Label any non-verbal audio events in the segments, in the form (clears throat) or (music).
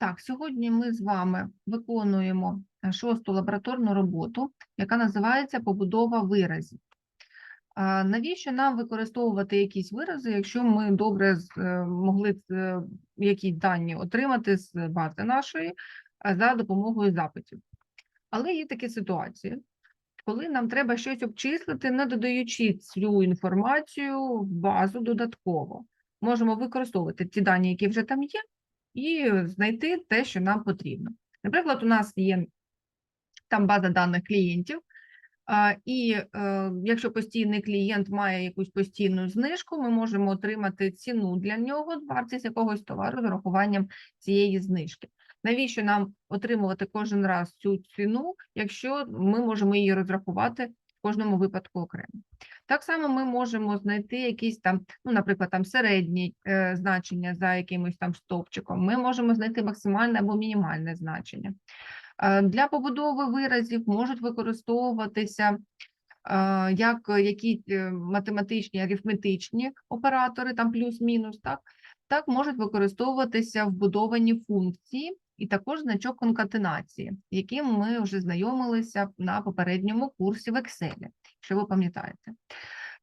Так, сьогодні ми з вами виконуємо е, шосту лабораторну роботу, яка називається побудова виразів. Навіщо нам використовувати якісь вирази, якщо ми добре е, могли е, якісь дані отримати з бази нашої за допомогою запитів? Але є такі ситуації, коли нам треба щось обчислити, не додаючи цю інформацію в базу додатково. Можемо використовувати ті дані, які вже там є, і знайти те, що нам потрібно. Наприклад, у нас є там база даних клієнтів, і е, якщо постійний клієнт має якусь постійну знижку, ми можемо отримати ціну для нього, вартість якогось товару з урахуванням цієї знижки. Навіщо нам отримувати кожен раз цю ціну, якщо ми можемо її розрахувати в кожному випадку окремо? Так само ми можемо знайти якісь там, ну, наприклад, там середні е, значення за якимось там стовпчиком. Ми можемо знайти максимальне або мінімальне значення. Е, Для побудови виразів можуть використовуватися е, як які е, математичні, арифметичні оператори, там плюс-мінус, так, так можуть використовуватися вбудовані функції і також значок конкатенації, яким ми вже знайомилися на попередньому курсі в Excel, якщо ви пам'ятаєте.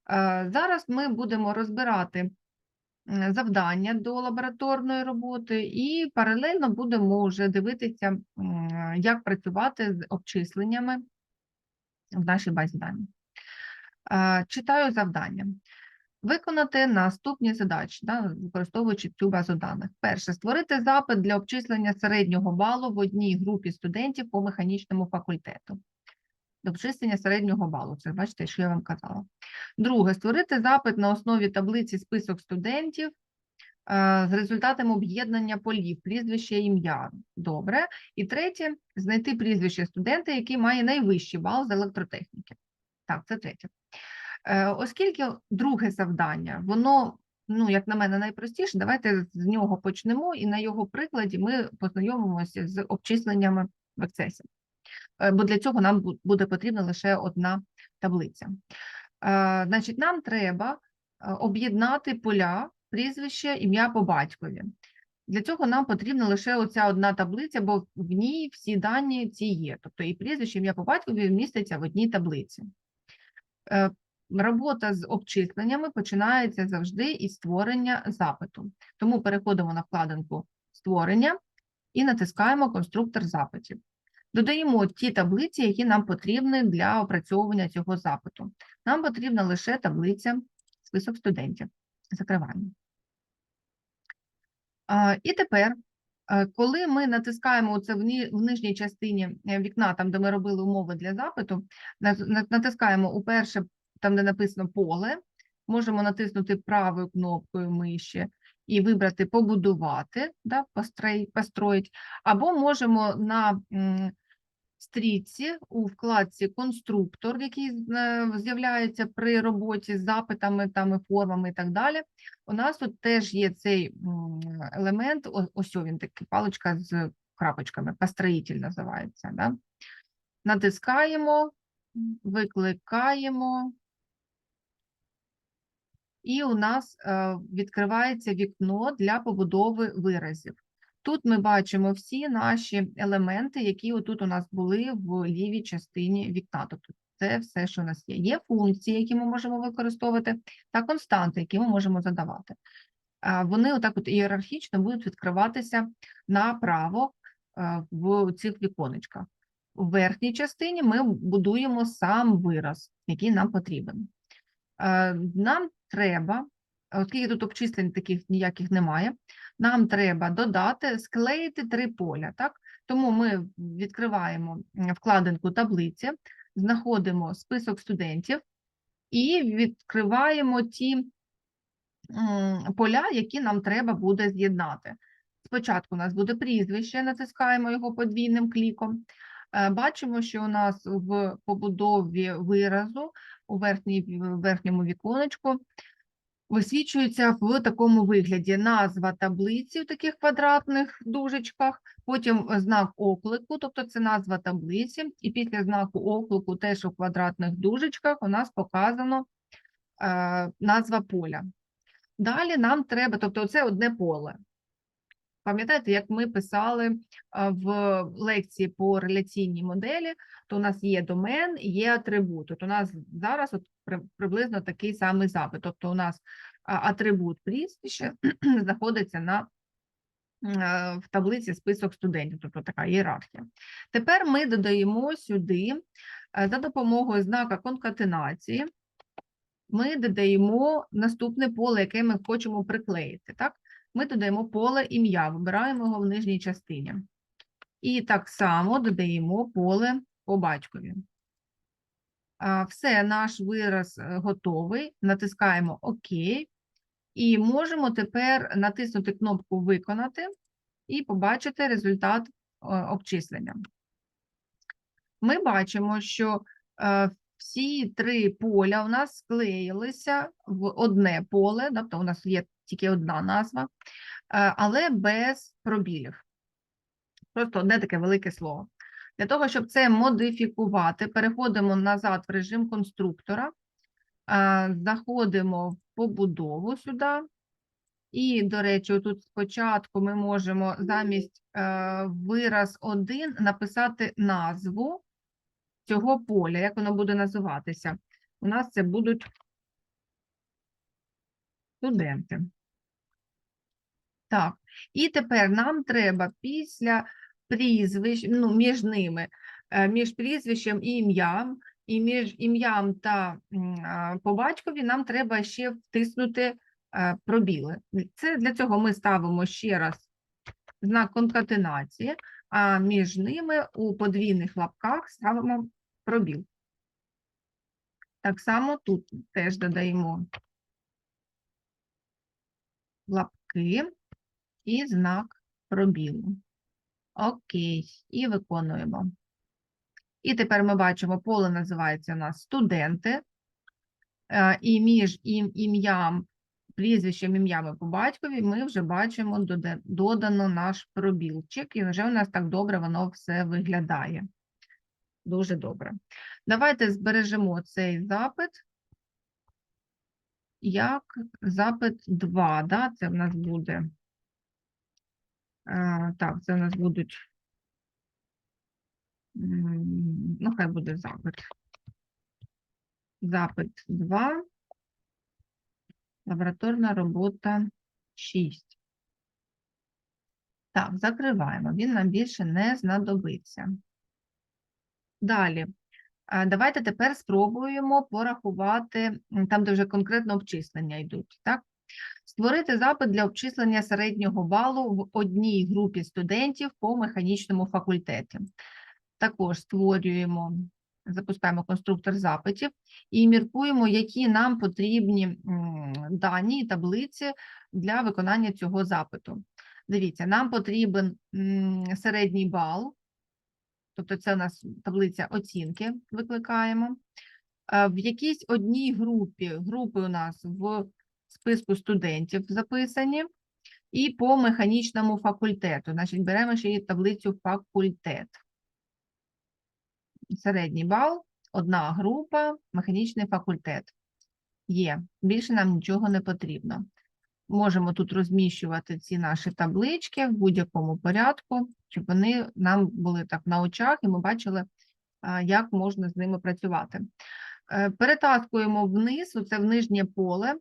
Е, Зараз ми будемо розбирати завдання до лабораторної роботи, і паралельно будемо вже дивитися, як працювати з обчисленнями в нашій базі даних. Е, Читаю завдання. Виконати наступні задачі, да, використовуючи цю базу даних. Перше, створити запит для обчислення середнього балу в одній групі студентів по механічному факультету. Обчислення середнього балу, це бачите, що я вам казала. Друге, створити запит на основі таблиці список студентів е, з результатами об'єднання полів, прізвище, ім'я. Добре. І третє, знайти прізвище студента, який має найвищий бал з електротехніки. Так, це третє. Е, Оскільки друге завдання, воно, ну, як на мене, найпростіше, давайте з нього почнемо, і на його прикладі ми познайомимося з обчисленнями в Access. Е, Бо для цього нам буде потрібна лише одна таблиця. Е, Значить, нам треба е, об'єднати поля, прізвище, ім'я по батькові. Для цього нам потрібна лише оця одна таблиця, бо в ній всі дані ці є. Тобто і прізвище, ім'я по батькові міститься в одній таблиці. Робота з обчисленнями починається завжди із створення запиту. Тому переходимо на вкладинку створення і натискаємо конструктор запитів. Додаємо ті таблиці, які нам потрібні для опрацьовування цього запиту. Нам потрібна лише таблиця список студентів. Закриваємо. І тепер, е, коли ми натискаємо це в нижній частині е, вікна, там, де ми робили умови для запиту, натискаємо уперше, там, де написано поле, можемо натиснути правою кнопкою миші і вибрати побудувати, да, построїть, або можемо на стрічці у вкладці конструктор, який е, з'являється при роботі з запитами, там, формами і так далі. У нас тут теж є цей елемент, ось він такий паличка з крапочками, построїтель називається. Да? Натискаємо, викликаємо, і у нас е, відкривається вікно для побудови виразів. Тут ми бачимо всі наші елементи, які отут у нас були в лівій частині вікна. Тобто це все, що у нас є. Є функції, які ми можемо використовувати, та константи, які ми можемо задавати. Вони отак от ієрархічно будуть відкриватися направо е, в цих віконечках. У верхній частині ми будуємо сам вираз, який нам потрібен. Е, Нам треба, оскільки тут обчислень таких ніяких немає, нам треба додати, склеїти три поля. Так? Тому ми відкриваємо вкладинку таблиці, знаходимо список студентів і відкриваємо ті поля, які нам треба буде з'єднати. Спочатку у нас буде прізвище, натискаємо його подвійним кліком. Е, Бачимо, що у нас в побудові виразу у верхній, верхньому віконечку висвічується в такому вигляді назва таблиці в таких квадратних дужечках, потім знак оклику, тобто це назва таблиці, і після знаку оклику теж у квадратних дужечках у нас показано е, назва поля. Далі нам треба, тобто це одне поле. Пам'ятаєте, як ми писали в лекції по реляційній моделі, то у нас є домен, є атрибут. От у нас зараз от приблизно такий самий запит. Тобто у нас атрибут прізвище (clears throat) знаходиться на е, в таблиці список студентів, тобто така ієрархія. Тепер ми додаємо сюди е, за допомогою знака конкатенації. Ми додаємо наступне поле, яке ми хочемо приклеїти. Так? Ми додаємо поле ім'я, вибираємо його в нижній частині. І так само додаємо поле по батькові. Все, наш вираз е, готовий. Натискаємо ОК. І можемо тепер натиснути кнопку Виконати і побачити результат е, обчислення. Ми бачимо, що е, всі три поля у нас склеїлися в одне поле, тобто у нас є тільки одна назва, е, але без пробілів. Просто одне таке велике слово. Для того, щоб це модифікувати, переходимо назад в режим конструктора, е, заходимо в побудову сюди. І, до речі, тут спочатку ми можемо замість е, вираз 1 написати назву цього поля, як воно буде називатися. У нас це будуть студенти. Так, і тепер нам треба після прізвищ, ну, між ними, е, між прізвищем і ім'ям, і між ім'ям та по батькові нам треба ще втиснути е, пробіли. Це для цього ми ставимо ще раз знак конкатенації, а між ними у подвійних лапках ставимо пробіл. Так само тут теж додаємо лапки і знак пробілу. Окей, і виконуємо. І тепер ми бачимо, поле називається у нас студенти, е, і між ім'ям, прізвищем, ім'ями по батькові ми вже бачимо додано наш пробілчик, і вже у нас так добре воно все виглядає. Дуже добре. Давайте збережемо цей запит як запит 2, да? це в нас буде. Е, так, це в нас будуть. Ну, хай буде запит. Запит 2. Лабораторна робота 6. Так, закриваємо. Він нам більше не знадобиться. Далі. Давайте тепер спробуємо порахувати там, де вже конкретно обчислення йдуть. Так? Створити запит для обчислення середнього балу в одній групі студентів по механічному факультеті. Також створюємо, запускаємо конструктор запитів і міркуємо, які нам потрібні дані і таблиці для виконання цього запиту. Дивіться, нам потрібен середній бал, тобто це у нас таблиця оцінки викликаємо. Е, В якійсь одній групі, групи у нас в списку студентів записані, і по механічному факультету. Значить, беремо ще і таблицю факультет. Середній бал, одна група, механічний факультет. Є. Більше нам нічого не потрібно. Можемо тут розміщувати ці наші таблички в будь-якому порядку, щоб вони нам були так на очах, і ми бачили, як можна з ними працювати. Е, Перетаскуємо вниз, оце в нижнє поле,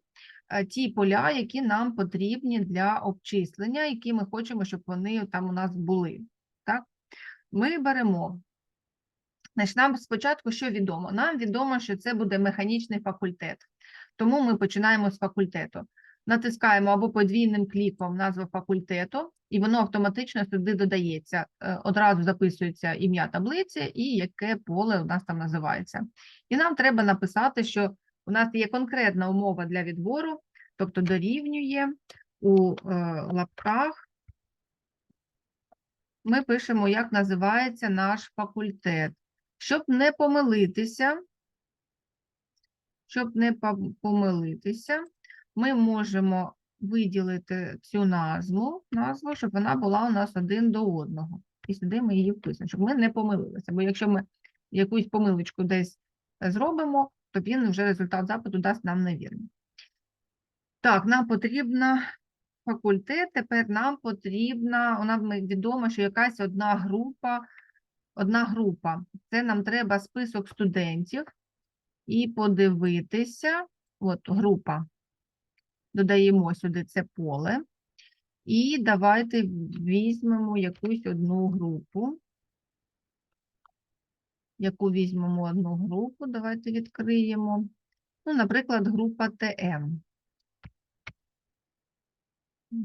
е, ті поля, які нам потрібні для обчислення, які ми хочемо, щоб вони там у нас були. Так? Ми беремо. Значить, нам спочатку що відомо? Нам відомо, що це буде механічний факультет. Тому ми починаємо з факультету. Натискаємо або подвійним кліком назву факультету, і воно автоматично сюди додається. Е, Одразу записується ім'я таблиці і яке поле у нас там називається. І нам треба написати, що у нас є конкретна умова для відбору, тобто дорівнює у е, лапках. Ми пишемо, як називається наш факультет. Щоб не помилитися, щоб не помилитися, ми можемо виділити цю назву, назву, щоб вона була у нас один до одного. І сюди ми її вписуємо, щоб ми не помилилися. Бо якщо ми якусь помилочку десь зробимо, то він вже результат запиту дасть нам невірний. Так, нам потрібна факультет, тепер нам потрібна, нам відомо, що якась одна група, одна група. Це нам треба список студентів і подивитися, от група. Додаємо сюди це поле. І давайте візьмемо якусь одну групу. Яку візьмемо одну групу, давайте відкриємо. Ну, наприклад, група ТМ.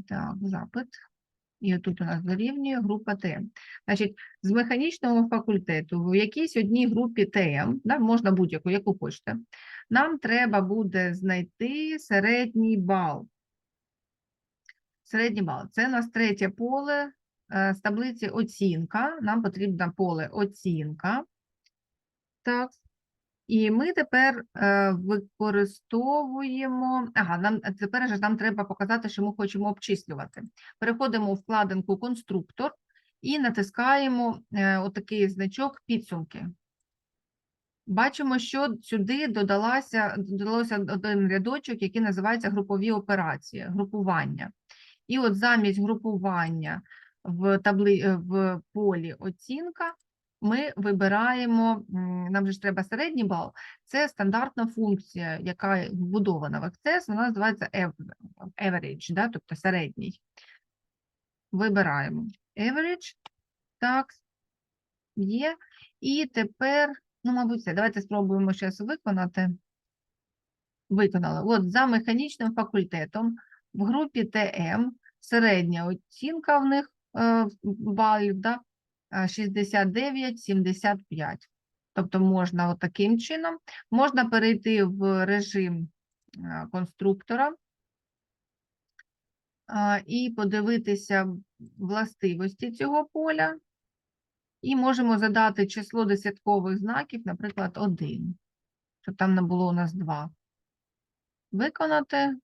Так, запит. І тут у нас дорівнює група ТМ. Значить, з механічного факультету в якійсь одній групі ТМ, да, можна будь-яку, яку хочете, нам треба буде знайти середній бал. Середній бал. Це у нас третє поле е, з таблиці оцінка. Нам потрібно поле оцінка. Так. І ми тепер е, використовуємо. Ага, нам тепер же нам треба показати, що ми хочемо обчислювати. Переходимо у вкладинку конструктор і натискаємо е, отакий значок підсумки. Бачимо, що сюди додалася, додалося один рядочок, який називається групові операції, групування. І от замість групування в табли... в полі оцінка ми вибираємо, нам же ж треба середній бал, це стандартна функція, яка вбудована в Access, вона називається av- average, да, тобто середній. Вибираємо average, так, є. І тепер, ну, мабуть, все. Давайте спробуємо зараз виконати. Виконали. От за механічним факультетом в групі ТМ середня оцінка в них е, балів, да, 69-75. Тобто можна таким чином. Можна перейти в режим е, конструктора і подивитися властивості цього поля. І можемо задати число десяткових знаків, наприклад, 1, щоб там не було у нас 2. Виконати.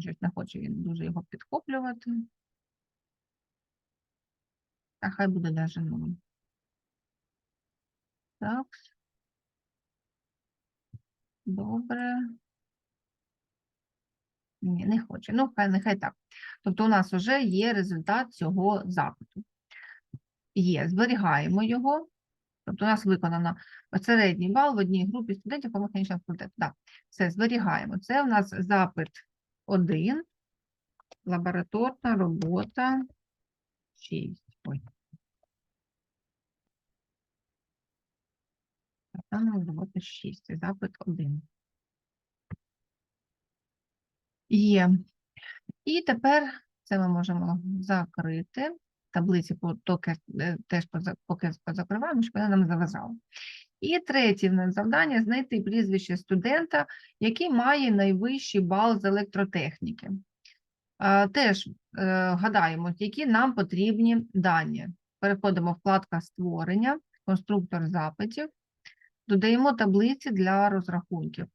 Щось не хоче він дуже його підхоплювати. А хай буде даже 0. Так. Добре. Ні, не хоче. Ну, хай, нехай так. Тобто у нас вже є результат цього запиту. Є, зберігаємо його. Тобто у нас виконано середній бал в одній групі студентів по механічному факультету. Так, все, зберігаємо. Це у нас запит 1, лабораторна робота 6. Ой. Лабораторна робота 6, запит 1. Є. І тепер це ми можемо закрити. Таблиці по- токи, е, теж поки позакриваємо, щоб вони нам не. І третє завдання знайти прізвище студента, який має найвищий бал з електротехніки. Теж е, гадаємо, які нам потрібні дані. Переходимо вкладка створення, конструктор запитів, додаємо таблиці для розрахунків.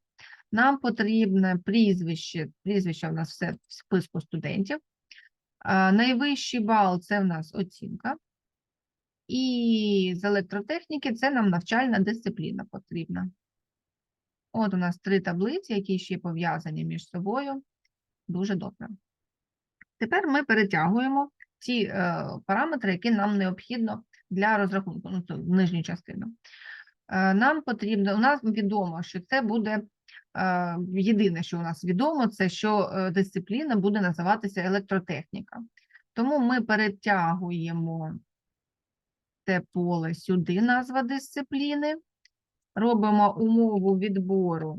Нам потрібне прізвище, прізвище у нас все в списку студентів. Найвищий бал це в нас оцінка. І з електротехніки це нам навчальна дисципліна потрібна. От у нас три таблиці, які ще пов'язані між собою. Дуже добре. Тепер ми перетягуємо ті е, параметри, які нам необхідно для розрахунку, ну, в нижню частину. Е, нам потрібно, у нас відомо, що це буде е, єдине, що у нас відомо, це що е, дисципліна буде називатися електротехніка. Тому ми перетягуємо це поле сюди, назва дисципліни, робимо умову відбору.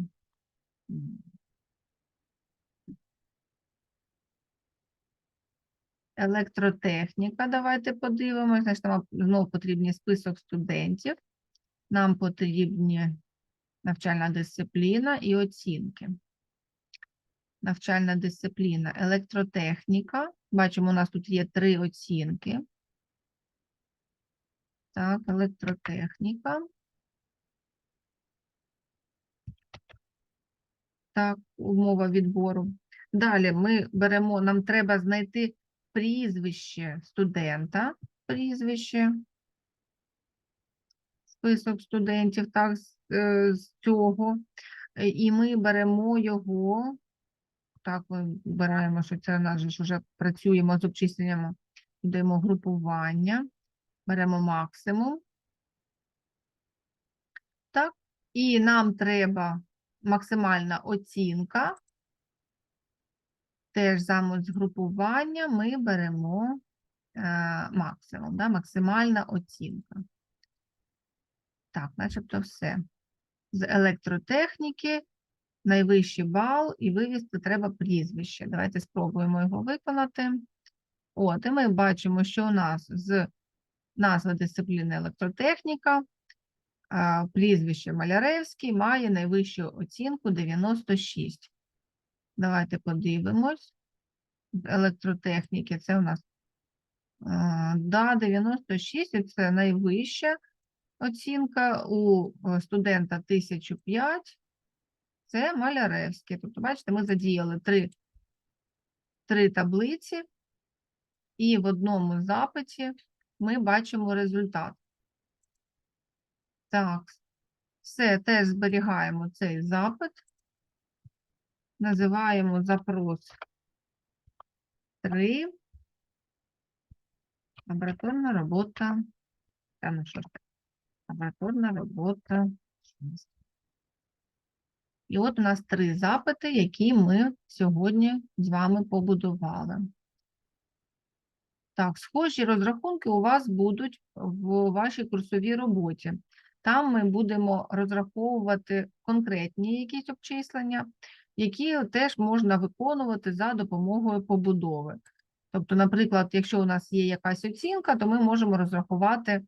Електротехніка, давайте подивимось. Значить, знову потрібний список студентів. Нам потрібні навчальна дисципліна і оцінки. Навчальна дисципліна, електротехніка. Бачимо, у нас тут є три оцінки. Так, електротехніка. Так, умова відбору. Далі ми беремо, нам треба знайти прізвище студента, прізвище, список студентів, так, з, е, з цього. Е, І ми беремо його так, ми вибираємо, що це у нас вже працюємо з обчисленнями, йдемо групування, беремо максимум. Так, і нам треба максимальна оцінка. Теж замість групування ми беремо е, максимум, да, максимальна оцінка. Так, начебто все. З електротехніки найвищий бал і вивести треба прізвище. Давайте спробуємо його виконати. От, і ми бачимо, що у нас з назви дисципліни електротехніка, прізвище Маляревський має найвищу оцінку 96. Давайте подивимось. З електротехніки це у нас да, 96, і це найвища оцінка у е, студента 1005. Це Маляревський. Тобто, бачите, ми задіяли три, три таблиці, і в одному запиті ми бачимо результат. Так, все, теж зберігаємо цей запит. Називаємо запрос 3. Лабораторна робота. Та ну що ж таке? Лабораторна робота. І от у нас три запити, які ми сьогодні з вами побудували. Так, схожі розрахунки у вас будуть в вашій курсовій роботі. Там ми будемо розраховувати конкретні якісь обчислення, які теж можна виконувати за допомогою побудови. Тобто, наприклад, якщо у нас є якась оцінка, то ми можемо розрахувати,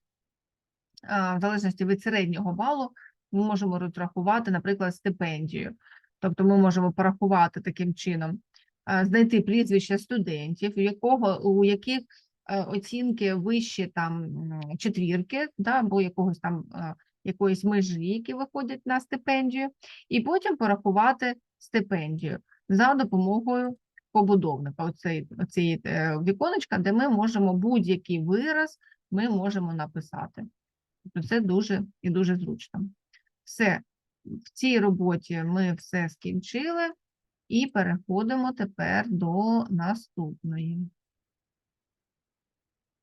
в залежності від середнього балу, ми можемо розрахувати, наприклад, стипендію. Тобто ми можемо порахувати таким чином, знайти прізвища студентів, у якого, у яких е, оцінки вищі там четвірки, да, або якогось там е, якоїсь межі, які виходять на стипендію, і потім порахувати стипендію за допомогою побудовника. Оцей, оцей е, віконечка, де ми можемо будь-який вираз ми можемо написати. Тобто це дуже і дуже зручно. Все, в цій роботі ми все скінчили і переходимо тепер до наступної.